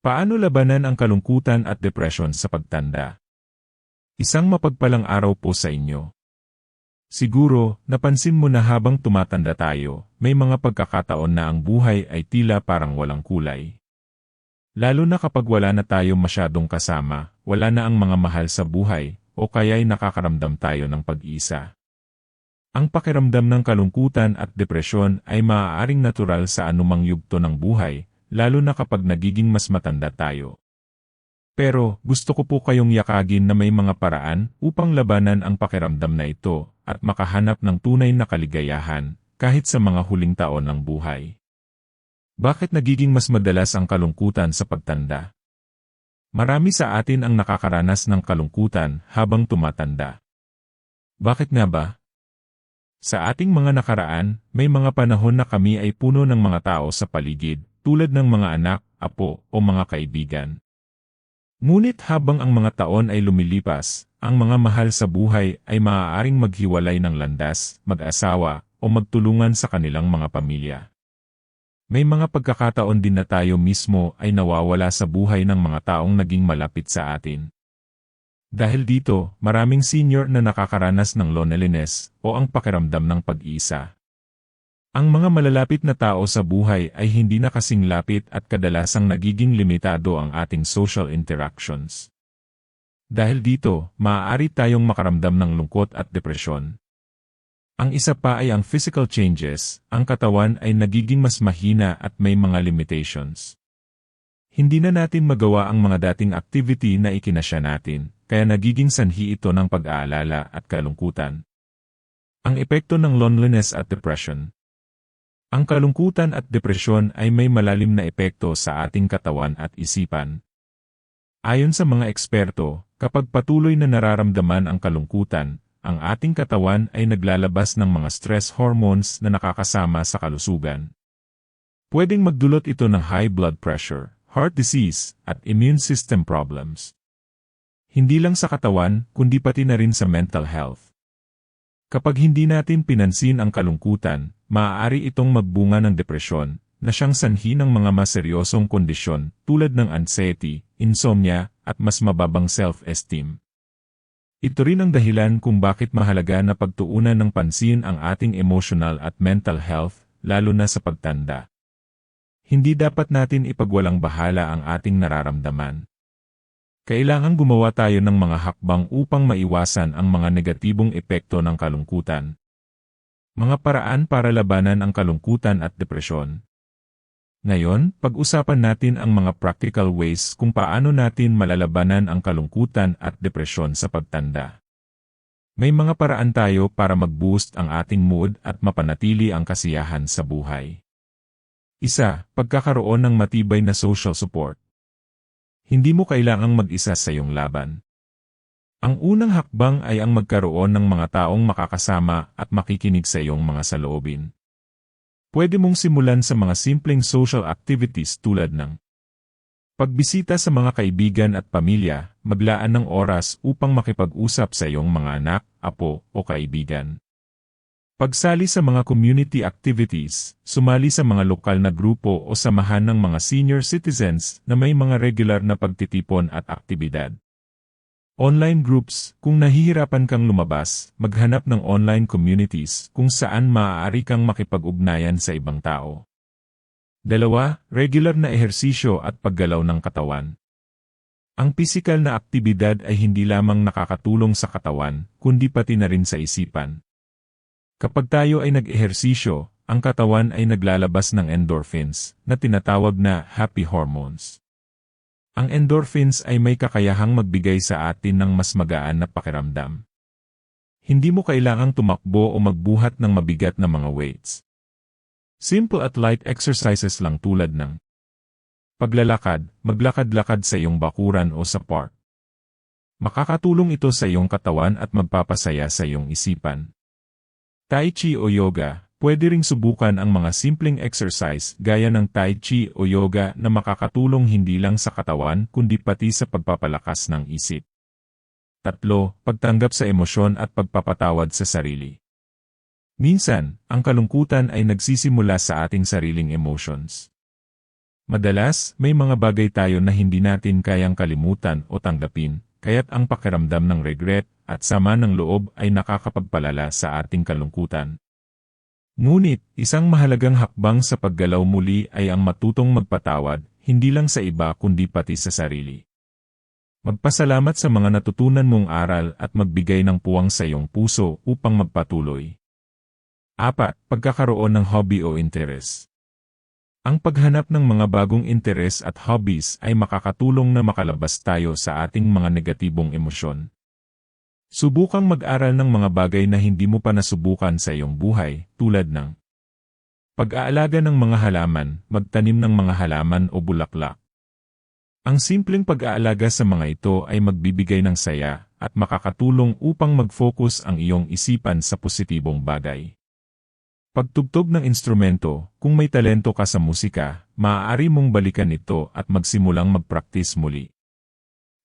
Paano labanan ang kalungkutan at depresyon sa pagtanda? Isang mapagpalang araw po sa inyo. Siguro, napansin mo na habang tumatanda tayo, may mga pagkakataon na ang buhay ay tila parang walang kulay. Lalo na kapag wala na tayo masyadong kasama, wala na ang mga mahal sa buhay, o kaya'y nakakaramdam tayo ng pag-isa. Ang pakiramdam ng kalungkutan at depresyon ay maaaring natural sa anumang yugto ng buhay, lalo na kapag nagiging mas matanda tayo. Pero, gusto ko po kayong yakagin na may mga paraan upang labanan ang pakiramdam na ito at makahanap ng tunay na kaligayahan kahit sa mga huling taon ng buhay. Bakit nagiging mas madalas ang kalungkutan sa pagtanda? Marami sa atin ang nakakaranas ng kalungkutan habang tumatanda. Bakit nga ba? Sa ating mga nakaraan, may mga panahon na kami ay puno ng mga tao sa paligid tulad ng mga anak, apo, o mga kaibigan. Ngunit habang ang mga taon ay lumilipas, ang mga mahal sa buhay ay maaaring maghiwalay ng landas, mag-asawa, o magtulungan sa kanilang mga pamilya. May mga pagkakataon din na tayo mismo ay nawawala sa buhay ng mga taong naging malapit sa atin. Dahil dito, maraming senior na nakakaranas ng loneliness o ang pakiramdam ng pag-isa. Ang mga malalapit na tao sa buhay ay hindi na kasing lapit at kadalasang nagiging limitado ang ating social interactions. Dahil dito, maaari tayong makaramdam ng lungkot at depresyon. Ang isa pa ay ang physical changes, ang katawan ay nagiging mas mahina at may mga limitations. Hindi na natin magawa ang mga dating activity na ikinasya natin, kaya nagiging sanhi ito ng pag-aalala at kalungkutan. Ang epekto ng loneliness at depression ang kalungkutan at depresyon ay may malalim na epekto sa ating katawan at isipan. Ayon sa mga eksperto, kapag patuloy na nararamdaman ang kalungkutan, ang ating katawan ay naglalabas ng mga stress hormones na nakakasama sa kalusugan. Pwedeng magdulot ito ng high blood pressure, heart disease, at immune system problems. Hindi lang sa katawan, kundi pati na rin sa mental health. Kapag hindi natin pinansin ang kalungkutan, maaari itong magbunga ng depresyon, na siyang sanhi ng mga maseryosong kondisyon tulad ng anxiety, insomnia, at mas mababang self-esteem. Ito rin ang dahilan kung bakit mahalaga na pagtuunan ng pansin ang ating emotional at mental health, lalo na sa pagtanda. Hindi dapat natin ipagwalang bahala ang ating nararamdaman. Kailangan gumawa tayo ng mga hakbang upang maiwasan ang mga negatibong epekto ng kalungkutan, mga paraan para labanan ang kalungkutan at depresyon. Ngayon, pag-usapan natin ang mga practical ways kung paano natin malalabanan ang kalungkutan at depresyon sa pagtanda. May mga paraan tayo para mag-boost ang ating mood at mapanatili ang kasiyahan sa buhay. Isa, pagkakaroon ng matibay na social support. Hindi mo kailangang mag-isa sa iyong laban. Ang unang hakbang ay ang magkaroon ng mga taong makakasama at makikinig sa iyong mga saloobin. Pwede mong simulan sa mga simpleng social activities tulad ng pagbisita sa mga kaibigan at pamilya, maglaan ng oras upang makipag-usap sa iyong mga anak, apo, o kaibigan. Pagsali sa mga community activities, sumali sa mga lokal na grupo o samahan ng mga senior citizens na may mga regular na pagtitipon at aktibidad. Online groups, kung nahihirapan kang lumabas, maghanap ng online communities kung saan maaari kang makipag-ugnayan sa ibang tao. Dalawa, regular na ehersisyo at paggalaw ng katawan. Ang pisikal na aktibidad ay hindi lamang nakakatulong sa katawan, kundi pati na rin sa isipan. Kapag tayo ay nag-ehersisyo, ang katawan ay naglalabas ng endorphins, na tinatawag na happy hormones. Ang endorphins ay may kakayahang magbigay sa atin ng mas magaan na pakiramdam. Hindi mo kailangang tumakbo o magbuhat ng mabigat na mga weights. Simple at light exercises lang tulad ng paglalakad, maglakad-lakad sa iyong bakuran o sa park. Makakatulong ito sa iyong katawan at magpapasaya sa iyong isipan. Tai Chi o Yoga, Pwede ring subukan ang mga simpleng exercise gaya ng Tai Chi o Yoga na makakatulong hindi lang sa katawan kundi pati sa pagpapalakas ng isip. Tatlo, pagtanggap sa emosyon at pagpapatawad sa sarili. Minsan, ang kalungkutan ay nagsisimula sa ating sariling emotions. Madalas, may mga bagay tayo na hindi natin kayang kalimutan o tanggapin, kaya't ang pakiramdam ng regret at sama ng loob ay nakakapagpalala sa ating kalungkutan. Ngunit, isang mahalagang hakbang sa paggalaw muli ay ang matutong magpatawad, hindi lang sa iba kundi pati sa sarili. Magpasalamat sa mga natutunan mong aral at magbigay ng puwang sa iyong puso upang magpatuloy. 4. Pagkakaroon ng hobby o interes. Ang paghanap ng mga bagong interes at hobbies ay makakatulong na makalabas tayo sa ating mga negatibong emosyon. Subukang mag-aral ng mga bagay na hindi mo pa nasubukan sa iyong buhay, tulad ng pag-aalaga ng mga halaman, magtanim ng mga halaman o bulaklak. Ang simpleng pag-aalaga sa mga ito ay magbibigay ng saya at makakatulong upang mag-focus ang iyong isipan sa positibong bagay. Pagtugtog ng instrumento, kung may talento ka sa musika, maaari mong balikan ito at magsimulang mag-practice muli.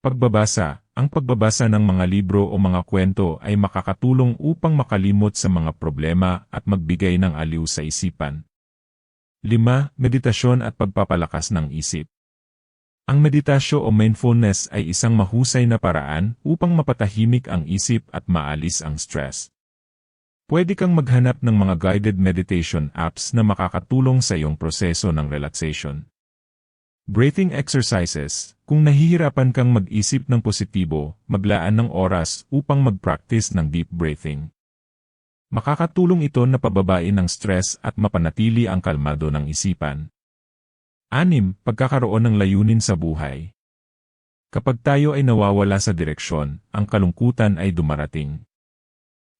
Pagbabasa, ang pagbabasa ng mga libro o mga kwento ay makakatulong upang makalimot sa mga problema at magbigay ng aliw sa isipan. 5. Meditasyon at pagpapalakas ng isip. Ang meditasyo o mindfulness ay isang mahusay na paraan upang mapatahimik ang isip at maalis ang stress. Pwede kang maghanap ng mga guided meditation apps na makakatulong sa iyong proseso ng relaxation. Breathing exercises, kung nahihirapan kang mag-isip ng positibo, maglaan ng oras upang mag-practice ng deep breathing. Makakatulong ito na pababain ang stress at mapanatili ang kalmado ng isipan. 6. Pagkakaroon ng layunin sa buhay. Kapag tayo ay nawawala sa direksyon, ang kalungkutan ay dumarating.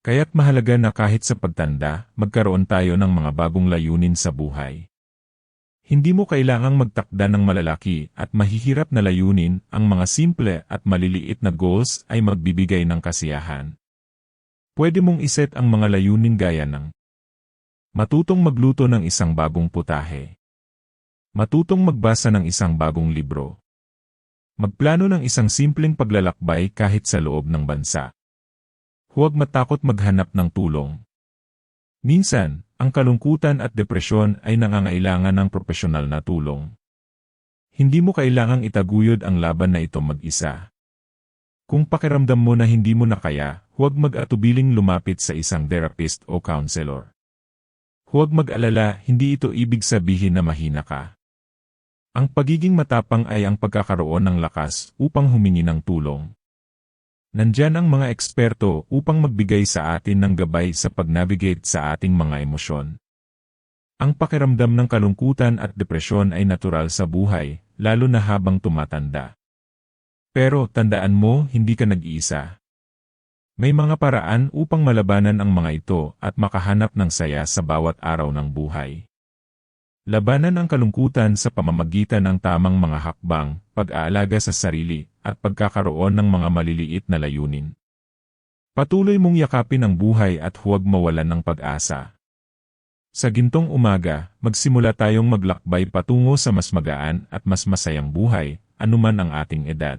Kaya't mahalaga na kahit sa pagtanda, magkaroon tayo ng mga bagong layunin sa buhay. Hindi mo kailangang magtakda ng malalaki at mahihirap na layunin, ang mga simple at maliliit na goals ay magbibigay ng kasiyahan. Pwede mong iset ang mga layunin gaya ng Matutong magluto ng isang bagong putahe. Matutong magbasa ng isang bagong libro. Magplano ng isang simpleng paglalakbay kahit sa loob ng bansa. Huwag matakot maghanap ng tulong. Minsan, ang kalungkutan at depresyon ay nangangailangan ng profesional na tulong. Hindi mo kailangang itaguyod ang laban na ito mag-isa. Kung pakiramdam mo na hindi mo na kaya, huwag mag-atubiling lumapit sa isang therapist o counselor. Huwag mag-alala, hindi ito ibig sabihin na mahina ka. Ang pagiging matapang ay ang pagkakaroon ng lakas upang humingi ng tulong. Nandyan ang mga eksperto upang magbigay sa atin ng gabay sa pag-navigate sa ating mga emosyon. Ang pakiramdam ng kalungkutan at depresyon ay natural sa buhay, lalo na habang tumatanda. Pero tandaan mo, hindi ka nag-iisa. May mga paraan upang malabanan ang mga ito at makahanap ng saya sa bawat araw ng buhay. Labanan ang kalungkutan sa pamamagitan ng tamang mga hakbang, pag-aalaga sa sarili, at pagkakaroon ng mga maliliit na layunin. Patuloy mong yakapin ang buhay at huwag mawalan ng pag-asa. Sa gintong umaga, magsimula tayong maglakbay patungo sa mas magaan at mas masayang buhay, anuman ang ating edad.